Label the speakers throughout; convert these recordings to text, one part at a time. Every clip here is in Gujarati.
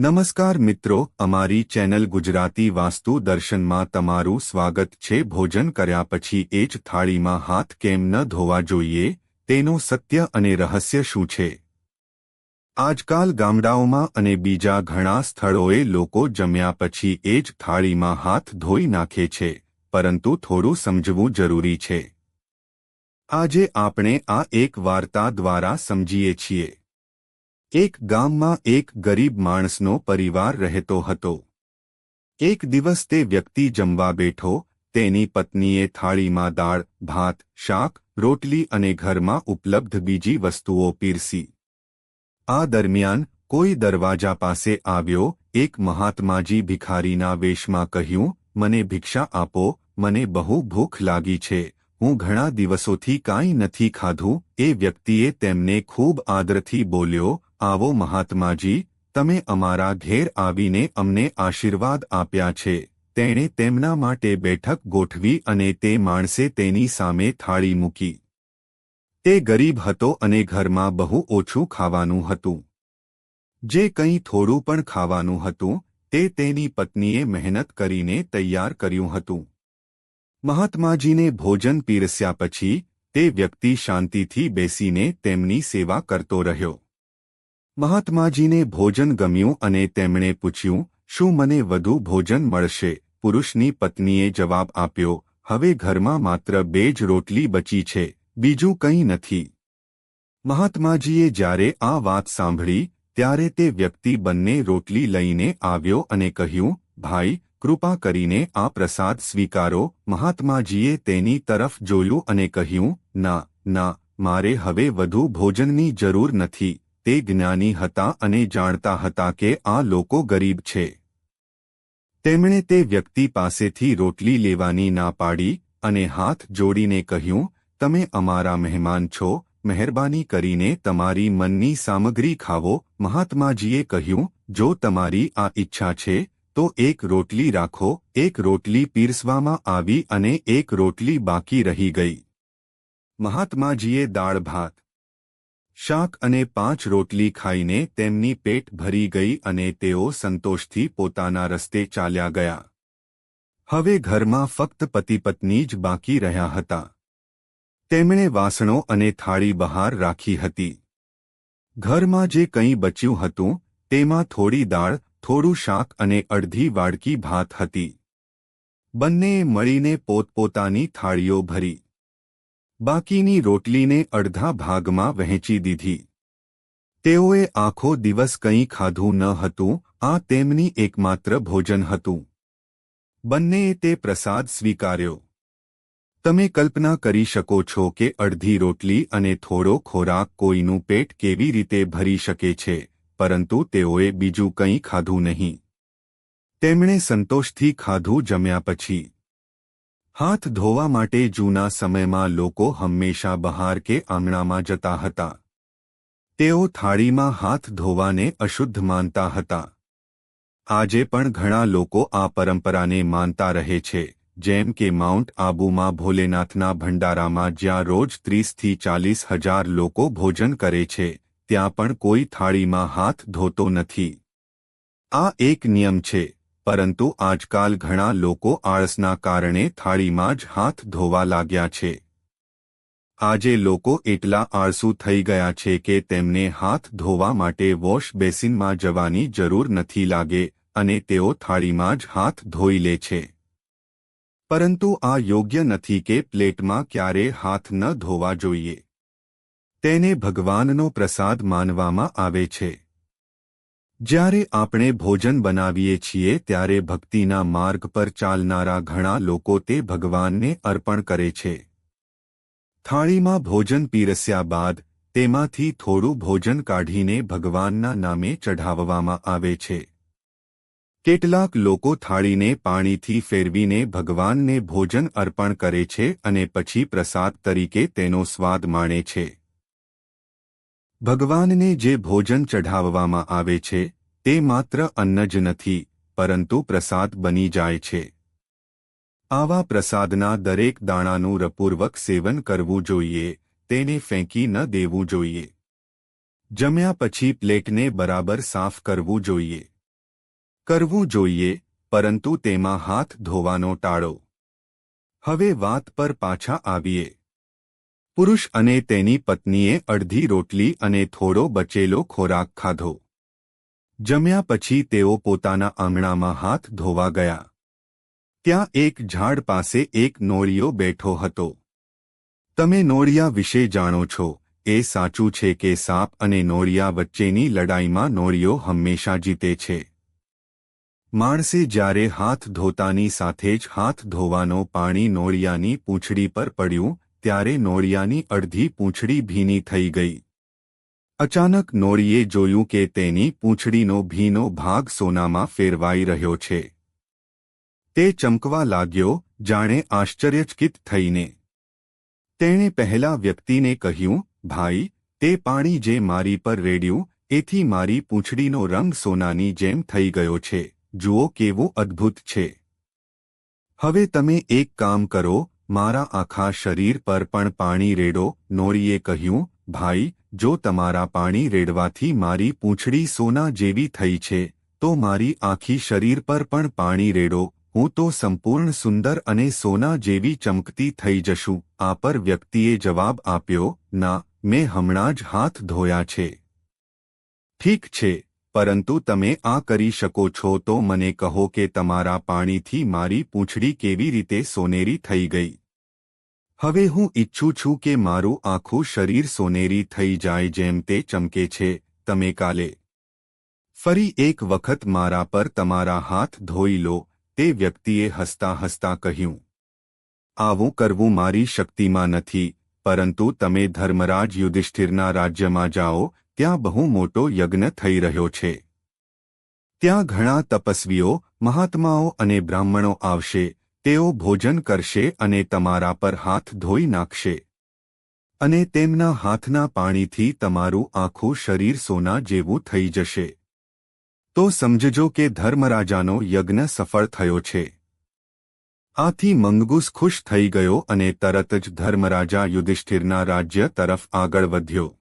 Speaker 1: નમસ્કાર મિત્રો, અમારી ચેનલ ગુજરાતી વાસ્તુ દર્શનમાં તમારું સ્વાગત છે. ભોજન કર્યા પછી એ જ થાળીમાં હાથ કેમ ન ધોવા જોઈએ? તેનો સત્ય અને રહસ્ય શું છે? આજકાલ ગામડાઓમાં અને બીજા ઘણા સ્થળોએ લોકો જમ્યા પછી એ જ થાળીમાં હાથ ધોઈ નાખે છે, પરંતુ થોડું સમજવું જરૂરી છે. આજે આપણે આ એક વાર્તા દ્વારા સમજીએ છીએ. એક ગામમાં એક ગરીબ માણસનો પરિવાર રહેતો હતો. એક દિવસ તે વ્યક્તિ જમવા બેઠો, તેની પત્નીએ થાળીમાં દાળ, ભાત, શાક, રોટલી અને ઘરમાં ઉપલબ્ધ બીજી વસ્તુઓ પીરસી. આ દરમિયાન કોઈ દરવાજા પાસે આવ્યો, એક મહાત્માજી ભિખારીના વેશમાં કહ્યું, મને ભિક્ષા આપો, મને બહુ ભૂખ લાગી છે, હું ઘણા દિવસોથી કાંઈ નથી ખાધું. એ વ્યક્તિએ તેમને ખૂબ આદરથી બોલ્યો આવો મહાત્માજી, તમે અમારા ઘેર આવીને અમને આશીર્વાદ આપ્યા છે. તેણે તેમના માટે બેઠક ગોઠવી અને તે માણસે તેની સામે થાળી મૂકી. તે ગરીબ હતો અને ઘરમાં બહુ ઓછું ખાવાનું હતું. જે કંઈ થોડું પણ ખાવાનું હતું, તે તેની પત્નીએ મહેનત કરીને તૈયાર કર્યું હતું. મહાત્માજીને ભોજન પીરસ્યા પછી, તે વ્યક્તિ શાંતિથી બેસીને તેમની સેવા કરતો રહ્યો. મહાત્માજીને ભોજન ગમ્યું અને તેમણે પૂછ્યું, શું મને વધુ ભોજન મળશે? પુરુષની પત્નીએ જવાબ આપ્યો, હવે ઘરમાં માત્ર બે જ રોટલી બચી છે, બીજું કંઈ નથી. મહાત્માજીએ જ્યારે આ વાત સાંભળી, ત્યારે તે વ્યક્તિ બંને રોટલી લઈને આવ્યો અને કહ્યું, ભાઈ, કૃપા કરીને આ પ્રસાદ સ્વીકારો. મહાત્માજીએ તેની તરફ જોયું અને કહ્યું, ના ના, મારે હવે વધુ ભોજનની જરૂર નથી. તે જ્ઞાની હતા અને જાણતા હતા કે આ લોકો ગરીબ છે. તેમણે તે વ્યક્તિ પાસેથી રોટલી લેવાની ના પાડી અને હાથ જોડીને કહ્યું, તમે અમારા મહેમાન છો, મહેરબાની કરીને તમારી મનની સામગ્રી ખાવો. મહાત્માજીએ કહ્યું, જો તમારી આ ઈચ્છા છે, તો એક રોટલી રાખો. એક રોટલી પીરસવામાં આવી અને એક રોટલી બાકી રહી ગઈ. મહાત્માજીએ દાળ ભાત શાક અને પાંચ રોટલી ખાઈને તેમની પેટ ભરી ગઈ અને તેઓ સંતોષથી પોતાના રસ્તે ચાલ્યા ગયા. હવે ઘરમાં ફક્ત પતિ પત્ની જ બાકી રહ્યા હતા. તેમણે વાસણો અને થાળી બહાર રાખી હતી. ઘરમાં જે કંઈ બચ્યું હતું, તેમાં થોડી દાળ, થોડું શાક અને અડધી વાડકી ભાત હતી. બંનેએ મળીને પોતપોતાની થાળીઓ ભરી. બાકીની રોટલીને અડધા ભાગમાં વહેંચી દીધી. તેઓએ આખો દિવસ કંઈ ખાધું ન હતું, આ તેમની એકમાત્ર ભોજન હતું. બંનેએ તે પ્રસાદ સ્વીકાર્યો. તમે કલ્પના કરી શકો છો કે અડધી રોટલી અને થોડો ખોરાક કોઈનું પેટ કેવી રીતે ભરી શકે છે, પરંતુ તેઓએ બીજું કંઈ ખાધું નહીં. તેમણે સંતોષથી ખાધું જમ્યા પછી હાથ ધોવા માટે જૂના સમયમાં લોકો હંમેશા બહાર કે આંગણામાં જતા હતા. તેઓ થાળીમાં હાથ ધોવાને અશુદ્ધ માનતા હતા. આજે પણ ઘણા લોકો આ પરંપરાને માનતા રહે છે, જેમ કે માઉન્ટ આબુમાં ભોલેનાથના ભંડારામાં જ્યાં રોજ ત્રીસથી ચાલીસ હજાર લોકો ભોજન કરે છે, ત્યાં પણ કોઈ થાળીમાં હાથ ધોતો નથી. આ એક નિયમ છે પરંતુ આજકાલ ઘણા લોકો આળસના કારણે થાળીમાં જ હાથ ધોવા લાગ્યા છે. આજે લોકો એટલા આળસુ થઈ ગયા છે કે તેમને હાથ ધોવા માટે વોશ બેસિનમાં જવાની જરૂર નથી લાગે અને તેઓ થાળીમાં જ હાથ ધોઈ લે છે. પરંતુ આ યોગ્ય નથી કે પ્લેટમાં ક્યારે હાથ ન ધોવા જોઈએ. તેને ભગવાનનો પ્રસાદ માનવામાં આવે છે. જ્યારે આપણે ભોજન બનાવીએ છીએ ત્યારે ભક્તિના માર્ગ પર ચાલનારા ઘણા લોકો તે ભગવાનને અર્પણ કરે છે. થાળીમાં ભોજન પીરસ્યા બાદ તેમાંથી થોડું ભોજન કાઢીને ભગવાનના નામે ચઢાવવામાં આવે છે. કેટલાક લોકો થાળીને પાણીથી ફેરવીને ભગવાનને ભોજન અર્પણ કરે છે અને પછી પ્રસાદ તરીકે તેનો સ્વાદ માણે છે. ભગવાનને જે ભોજન ચઢાવવામાં આવે છે, તે માત્ર અન્ન જ નથી, પરંતુ પ્રસાદ બની જાય છે. આવા પ્રસાદના દરેક દાણાનું રપૂર્વક સેવન કરવું જોઈએ, તેને ફેંકી ન દેવું જોઈએ. જમ્યા પછી પ્લેટને બરાબર સાફ કરવું જોઈએ. કરવું જોઈએ, પરંતુ તેમાં હાથ ધોવાનો ટાળો. હવે વાત પર પાછા આવીએ. પુરુષ અને તેની પત્નીએ અડધી રોટલી અને થોડો બચેલો ખોરાક ખાધો. જમ્યા પછી તેઓ પોતાના આંગણામાં હાથ ધોવા ગયા. ત્યાં એક ઝાડ પાસે એક નોળિયો બેઠો હતો. તમે નોળિયા વિશે જાણો છો, એ સાચું છે કે સાપ અને નોળિયા વચ્ચેની લડાઈમાં નોળિયો હંમેશા જીતે છે. માણસે જ્યારે હાથ ધોતાની સાથે જ હાથ ધોવાનો પાણી નોળિયાની પૂંછડી પર પડ્યું ત્યારે નોરિયાની અડધી પૂંછડી ભીની થઈ ગઈ. અચાનક નોરીએ જોયું કે તેની પૂંછડીનો ભીનો ભાગ સોનામાં ફેરવાઈ રહ્યો છે. તે ચમકવા લાગ્યો, જાણે આશ્ચર્યચકિત થઈને. તેણે પહેલા વ્યક્તિને કહ્યું, ભાઈ, તે પાણી જે મારી પર રેડ્યું, એથી મારી પૂંછડીનો રંગ સોનાની જેમ થઈ ગયો છે. જુઓ કેવું અદ્ભુત છે. હવે તમે એક કામ કરો મારા આખા શરીર પર પણ પાણી રેડો, નોરીએ કહ્યું. ભાઈ, જો તમારા પાણી રેડવાથી મારી પૂંછડી સોના જેવી થઈ છે, તો મારી આખી શરીર પર પણ પાણી રેડો. હું તો સંપૂર્ણ સુંદર અને સોના જેવી ચમકતી થઈ જશું. આ પર વ્યક્તિએ જવાબ આપ્યો. ના, મેં હમણાં જ હાથ ધોયા છે. ઠીક છે, પરંતુ તમે આ કરી શકો છો તો મને કહો કે તમારા પાણીથી મારી પૂંછડી કેવી રીતે સોનેરી થઈ ગઈ. હવે હું ઈચ્છું છું કે મારું આખું શરીર સોનેરી થઈ જાય જેમ તે ચમકે છે, તમે કાલે. ફરી એક વખત મારા પર તમારા હાથ ધોઈ લો, તે વ્યક્તિએ હસતા હસતા કહ્યું. આવું કરવું મારી શક્તિમાં નથી, પરંતુ તમે ધર્મરાજ યુધિષ્ઠિરના રાજ્યમાં જાઓ, ત્યાં બહુ મોટો યજ્ઞ થઈ રહ્યો છે. ત્યાં ઘણા તપસ્વીઓ, મહાત્માઓ અને બ્રાહ્મણો આવશે તેઓ ભોજન કરશે અને તમારા પર હાથ ધોઈ નાખશે. અને તેમના હાથના પાણીથી તમારું આખું શરીર સોના જેવું થઈ જશે. તો સમજજો કે ધર્મરાજાનો યજ્ઞ સફળ થયો છે. આથી મંગુસ ખુશ થઈ ગયો અને તરત જ ધર્મરાજા યુધિષ્ઠિરના રાજ્ય તરફ આગળ વધ્યો.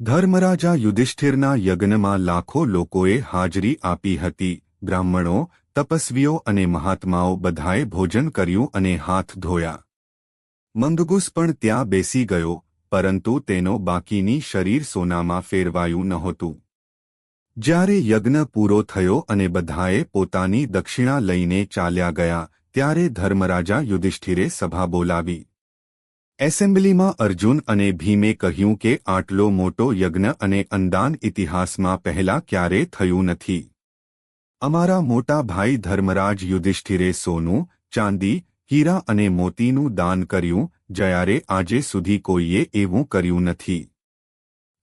Speaker 1: ધર્મરાજા યુધિષ્ઠિરના યજ્ઞમાં લાખો લોકોએ હાજરી આપી હતી. બ્રાહ્મણો તપસ્વીઓ અને મહાત્માઓ બધાએ ભોજન કર્યું અને હાથ ધોયા. મંગગુસ પણ ત્યાં બેસી ગયો, પરંતુ તેનો બાકીની શરીર સોનામાં ફેરવાયું નહોતું. જ્યારે યજ્ઞ પૂરો થયો અને બધાએ પોતાની દક્ષિણા લઈને ચાલ્યા ગયા, ત્યારે ધર્મરાજા યુધિષ્ઠિરે સભા બોલાવી. એસેમ્બલીમાં અર્જુન અને ભીમે કહ્યું કે આટલો મોટો યજ્ઞ અને અંદાન ઇતિહાસમાં પહેલા ક્યારે થયું નથી. અમારા મોટા ભાઈ ધર્મરાજ યુધિષ્ઠિરે સોનું, ચાંદી, હીરા અને મોતીનું દાન કર્યું, જયારે આજે સુધી કોઈએ એવું કર્યું નથી.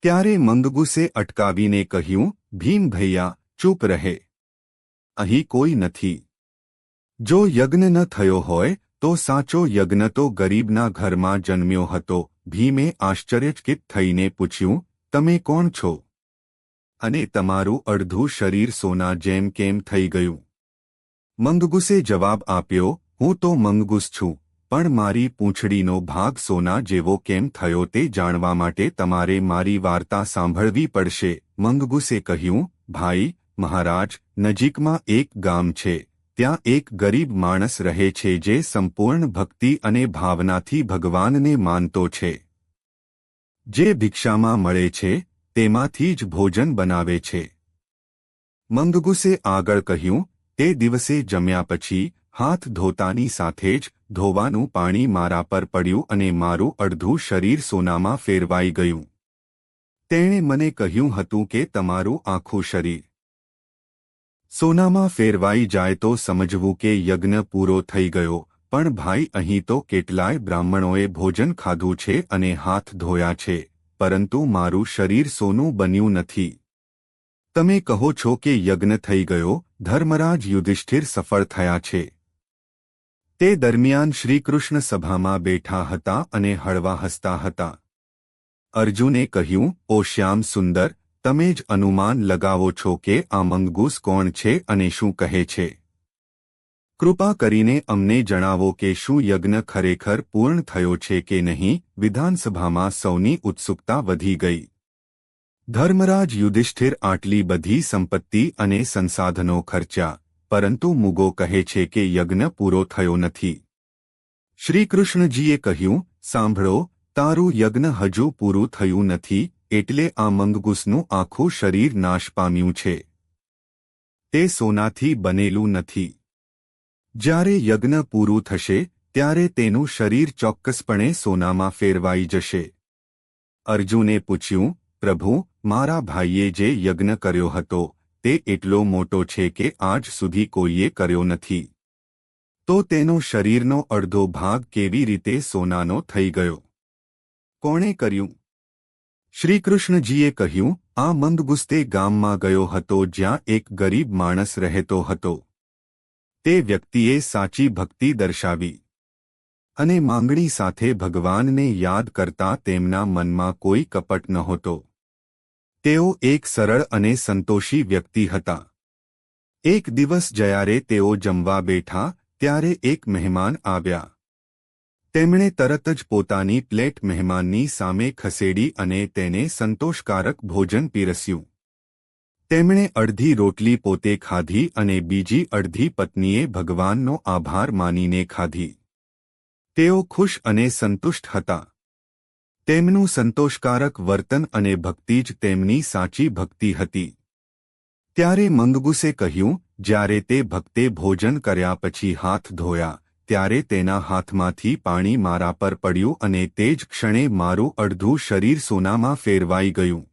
Speaker 1: ત્યારે મંદગુસે અટકાવીને કહ્યું, ભીમ ભૈયા, ચૂપ રહે. અહીં કોઈ નથી. જો યજ્ઞ ન થયો હોય, તો સાચો યજ્ઞ તો ગરીબના ઘરમાં જન્મ્યો હતો. ભીમે આશ્ચર્યચકિત થઈને પૂછ્યું, તમે કોણ છો? અને તમારું અડધું શરીર સોના જેમ કેમ થઈ ગયું? મંગગુસે જવાબ આપ્યો, હું તો મંગગુસ છું, પણ મારી પૂંછડીનો ભાગ સોના જેવો કેમ થયો તે જાણવા માટે તમારે મારી વાર્તા સાંભળવી પડશે. મંગગુસે કહ્યું, ભાઈ, મહારાજ, નજીકમાં એક ગામ છે, ત્યાં એક ગરીબ માણસ રહે છે જે સંપૂર્ણ ભક્તિ અને ભાવનાથી ભગવાનને માનતો છે. જે ભિક્ષામાં મળે છે તેમાંથી જ ભોજન બનાવે છે. મંગગુસે આગળ કહ્યું, તે દિવસે જમ્યા પછી હાથ ધોતાની સાથે જ ધોવાનું પાણી મારા પર પડ્યું અને મારું અડધું શરીર સોનામાં ફેરવાઈ ગયું. તેણે મને કહ્યું હતું કે તમારું આખું શરીર સોનામાં ફેરવાઈ જાય તો સમજવું કે યજ્ઞ પૂરો થઈ ગયો, પણ ભાઈ અહીં તો કેટલાય બ્રાહ્મણોએ ભોજન ખાધું છે અને હાથ ધોયા છે. પરંતુ મારું શરીર સોનું બન્યું નથી. તમે કહો છો કે યજ્ઞ થઈ ગયો, ધર્મરાજ યુધિષ્ઠિર સફળ થયા છે. તે દરમિયાન શ્રીકૃષ્ણ સભામાં બેઠા હતા અને હળવા હસતા હતા. અર્જુને કહ્યું, ઓ શ્યામ સુંદર, તમે જ અનુમાન લગાવો છો કે આ મંગૂસ કોણ છે અને શું કહે છે? કૃપા કરીને અમને જણાવો કે શું યજ્ઞ ખરેખર પૂર્ણ થયો છે કે નહીં? વિધાનસભામાં સૌની ઉત્સુકતા વધી ગઈ. ધર્મરાજ યુધિષ્ઠિર આટલી બધી સંપત્તિ અને સંસાધનો ખર્ચ્યા, પરંતુ મુગો કહે છે કે યજ્ઞ પૂરો થયો નથી. શ્રીકૃષ્ણજીએ કહ્યું, સાંભળો, તારું યજ્ઞ હજુ પૂરું થયું નથી, એટલે આ મંગગુસનું આખું શરીર નાશ પામ્યું છે. તે સોનાથી બનેલું નથી. જ્યારે યજ્ઞ પૂરું થશે, ત્યારે તેનું શરીર ચોક્કસપણે સોનામાં ફેરવાઈ જશે. અર્જુને પૂછ્યું, પ્રભુ, મારા ભાઈએ જે યજ્ઞ કર્યો હતો, તે એટલો મોટો છે કે આજ સુધી કોઈએ કર્યો નથી. તો તેનો શરીરનો અડધો ભાગ કેવી રીતે સોનાનો થઈ ગયો? કોણે કર્યું? શ્રીકૃષ્ણજીએ કહ્યું, આ મંદગુસ્તે ગામમાં ગયો હતો જ્યાં એક ગરીબ માણસ રહેતો હતો. તે વ્યક્તિએ સાચી ભક્તિ દર્શાવી. અને માંગણી સાથે ભગવાનને યાદ કરતા તેમના મનમાં કોઈ કપટ નહોતો. તેઓ એક સરળ અને સંતોષી વ્યક્તિ હતા. એક દિવસ જ્યારે તેઓ જમવા બેઠા, ત્યારે એક મહેમાન આવ્યા. તેમણે તરત જ પોતાની પ્લેટ મહેમાનની સામે ખસેડી અને તેને સંતોષકારક ભોજન પીરસ્યું. તેમણે અડધી રોટલી પોતે ખાધી અને બીજી અડધી પત્નીએ ભગવાનનો આભાર માનીને ખાધી. તેઓ ખુશ અને સંતુષ્ટ હતા. તેમનું સંતોષકારક વર્તન અને ભક્તિ જ તેમની સાચી ભક્તિ હતી. ત્યારે મંગગુસે કહ્યું, જ્યારે તે ભક્તે ભોજન કર્યા પછી હાથ ધોયા, ત્યારે તેના હાથમાંથી પાણી મારા પર પડ્યું અને તે જ ક્ષણે મારું અડધું શરીર સોનામાં ફેરવાઈ ગયું.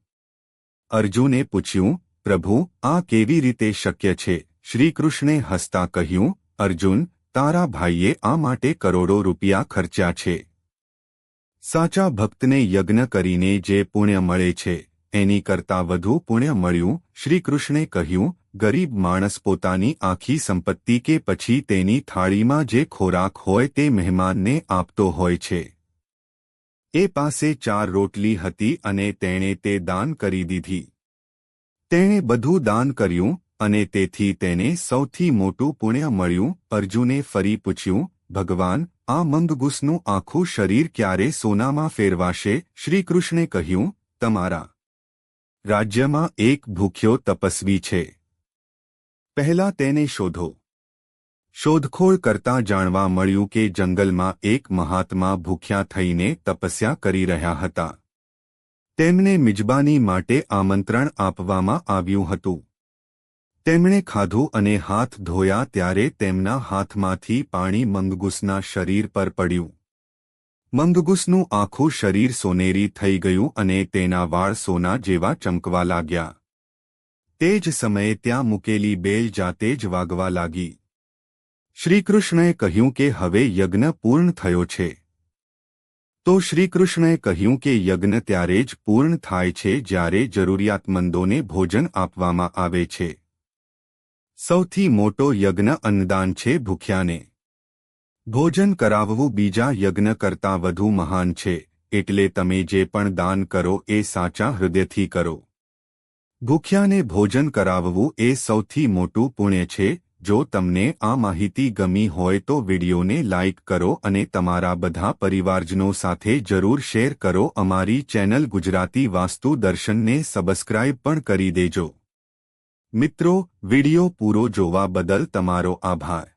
Speaker 1: અર્જુને પૂછ્યું પ્રભુ, આ કેવી રીતે શક્ય છે? શ્રીકૃષ્ણે હસતા કહ્યું, અર્જુન, તારા ભાઈએ આ માટે કરોડો રૂપિયા ખર્ચ્યા છે. સાચા ભક્તને યજ્ઞ કરીને જે પુણ્ય મળે છે, એની કરતાં વધુ પુણ્ય મળ્યું. શ્રીકૃષ્ણે કહ્યું, ગરીબ માણસ પોતાની આખી સંપત્તિ કે પછી તેની થાળીમાં જે ખોરાક હોય તે મહેમાનને આપતો હોય છે. એ પાસે ચાર રોટલી હતી અને તેણે તે દાન કરી દીધી. તેણે બધું દાન કર્યું અને તેથી તેને સૌથી મોટું પુણ્ય મળ્યું. અર્જુને ફરી પૂછ્યું, ભગવાન, આ મંદગુસનું આખું શરીર ક્યારે સોનામાં ફેરવાશે? શ્રીકૃષ્ણે કહ્યું, તમારા રાજ્યમાં એક ભૂખ્યો તપસ્વી છે. પહેલા તેને શોધો. શોધખોળ કરતા જાણવા મળ્યું કે જંગલમાં એક મહાત્મા ભૂખ્યા થઈને તપસ્યા કરી રહ્યા હતા. તેમને મિજબાની માટે આમંત્રણ આપવામાં આવ્યું હતું. તેમણે ખાધું અને હાથ ધોયા ત્યારે તેમના હાથમાંથી પાણી મંગગુસના શરીર પર પડ્યું. મંગગુસનું આખું શરીર સોનેરી થઈ ગયું અને તેના વાળ સોના જેવા ચમકવા લાગ્યા. તે જ સમયે ત્યાં મૂકેલી બેલ જાતે જ વાગવા લાગી. શ્રીકૃષ્ણએ કહ્યું કે હવે યજ્ઞ પૂર્ણ થયો છે. તો શ્રીકૃષ્ણએ કહ્યું કે યજ્ઞ ત્યારે જ પૂર્ણ થાય છે જ્યારે જરૂરિયાતમંદોને ભોજન આપવામાં આવે છે. સૌથી મોટો યજ્ઞ અન્નદાન છે ભૂખ્યાને. ભોજન કરાવવું બીજા યજ્ઞ કરતાં વધુ મહાન છે, એટલે તમે જે પણ દાન કરો એ સાચા હૃદયથી કરો. ભૂખ્યાને ભોજન કરાવવું એ સૌથી મોટું પુણ્ય છે જો તમને આ માહિતી ગમી હોય તો વિડીયોને લાઇક કરો અને તમારા બધા પરિવારજનો સાથે જરૂર શેર કરો. અમારી ચેનલ ગુજરાતી વાસ્તુ દર્શનને સબસ્ક્રાઇબ પણ કરી દેજો. મિત્રો, વિડિયો પૂરો જોવા બદલ તમારો આભાર.